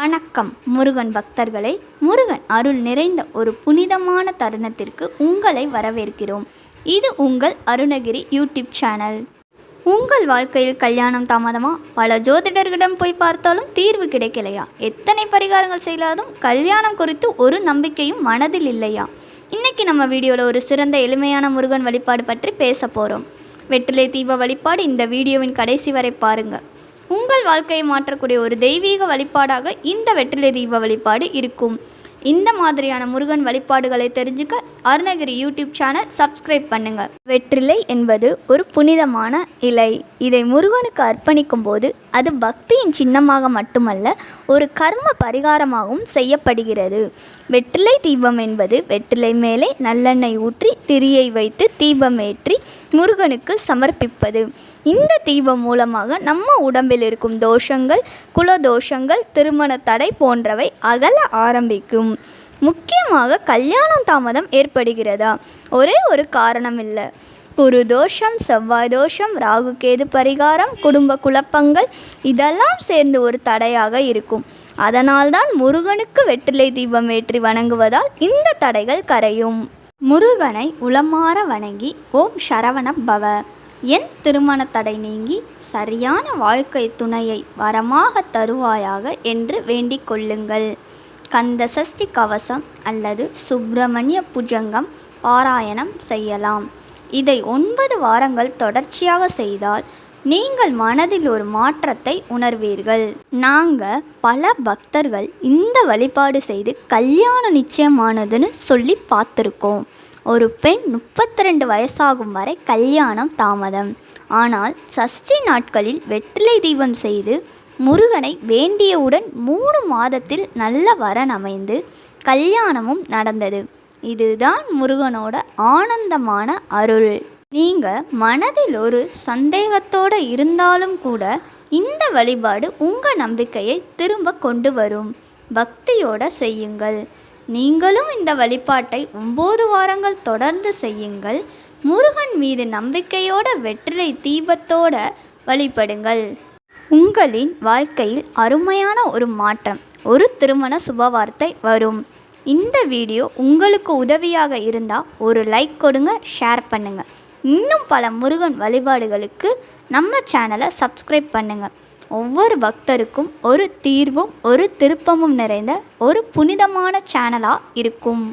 வணக்கம் முருகன் பக்தர்களே. முருகன் அருள் நிறைந்த ஒரு புனிதமான தருணத்திற்கு உங்களை வரவேற்கிறோம். இது உங்கள் அருணகிரி யூடியூப் சேனல். உங்கள் வாழ்க்கையில் கல்யாணம் தாமதமா? பல ஜோதிடர்களிடம் போய் பார்த்தாலும் தீர்வு கிடைக்கலையா? எத்தனை பரிகாரங்கள் செய்தாலும் கல்யாணம் குறித்து ஒரு நம்பிக்கையும் மனதில் இல்லையா? இன்னைக்கு நம்ம வீடியோவில் ஒரு சிறந்த எளிமையான முருகன் வழிபாடு பற்றி பேச போகிறோம் வெற்றிலை தீப வழிபாடு இந்த வீடியோவின் கடைசி வரை பாருங்கள் உங்கள் வாழ்க்கையை மாற்றக்கூடிய ஒரு தெய்வீக வழிபாடாக இந்த வெற்றிலை தீப வழிபாடு இருக்கும். இந்த மாதிரியான முருகன் வழிபாடுகளை தெரிஞ்சுக்க அருணகிரி யூடியூப் சேனல் சப்ஸ்கிரைப் பண்ணுங்க. வெற்றிலை என்பது ஒரு புனிதமான இலை. இதை முருகனுக்கு அர்ப்பணிக்கும் போது அது பக்தியின் சின்னமாக மட்டுமல்ல ஒரு கர்ம பரிகாரமாகவும் செய்யப்படுகிறது. வெற்றிலை தீபம் என்பது வெற்றிலை மேலே நல்லெண்ணெய் ஊற்றி திரியை வைத்து தீபமேற்றி முருகனுக்கு சமர்ப்பிப்பது. இந்த தீபம் மூலமாக நம்ம உடம்பில் இருக்கும் தோஷங்கள் குலதோஷங்கள் திருமண தடை போன்றவை அகல ஆரம்பிக்கும். முக்கியமாக கல்யாணம் தாமதம் ஏற்படுகிறதா? ஒரே ஒரு காரணம் இல்லை. குரு தோஷம் செவ்வாய் தோஷம் ராகுகேது பரிகாரம் குடும்ப குழப்பங்கள் இதெல்லாம் சேர்ந்து ஒரு தடையாக இருக்கும். அதனால்தான் முருகனுக்கு வெற்றிலை தீபம் ஏற்றி வணங்குவதால் இந்த தடைகள் கரையும். முருகனை உளமாற வணங்கி ஓம் சரவண பவ. என் திருமண தடை நீங்கி சரியான வாழ்க்கை துணையை வரமாக தருவாயாக என்று வேண்டிக் கொள்ளுங்கள். கந்த சஷ்டி கவசம் அல்லது சுப்பிரமணிய புஜங்கம் பாராயணம் செய்யலாம். இதை ஒன்பது வாரங்கள் தொடர்ச்சியாக செய்தால் நீங்கள் மனதில் ஒரு மாற்றத்தை உணர்வீர்கள். நாங்கள் பல பக்தர்கள் இந்த வழிபாடு செய்து கல்யாணம் நிச்சயமானதுன்னு சொல்லி பார்த்துருக்கோம். ஒரு பெண் முப்பத்தி ரெண்டு வயசாகும் வரை கல்யாணம் தாமதம். ஆனால் சஷ்டி நாட்களில் வெற்றிலை தீபம் செய்து முருகனை வேண்டியவுடன் மூணு மாதத்தில் நல்ல வரன் அமைந்து கல்யாணமும் நடந்தது. இதுதான் முருகனோட ஆனந்தமான அருள். நீங்கள் மனதில் ஒரு சந்தேகத்தோடு இருந்தாலும் கூட இந்த வழிபாடு உங்கள் நம்பிக்கையை திரும்ப கொண்டு வரும். பக்தியோட செய்யுங்கள். நீங்களும் இந்த வழிபாட்டை ஒம்பது வாரங்கள் தொடர்ந்து செய்யுங்கள். முருகன் மீது நம்பிக்கையோட வெற்றிலை தீபத்தோட வழிபடுங்கள். உங்களின் வாழ்க்கையில் அருமையான ஒரு மாற்றம் ஒரு திருமண சுபவார்த்தை வரும். இந்த வீடியோ உங்களுக்கு உதவியாக இருந்தால் ஒரு லைக் கொடுங்க ஷேர் பண்ணுங்கள் இன்னும் பல முருகன் வழிபாடுகளுக்கு நம்ம சேனலை சப்ஸ்கிரைப் பண்ணுங்கள் ஒவ்வொரு பக்தருக்கும் ஒரு தீர்வும் ஒரு திருப்பமும் நிறைந்த ஒரு புனிதமான சேனலாக இருக்கும்.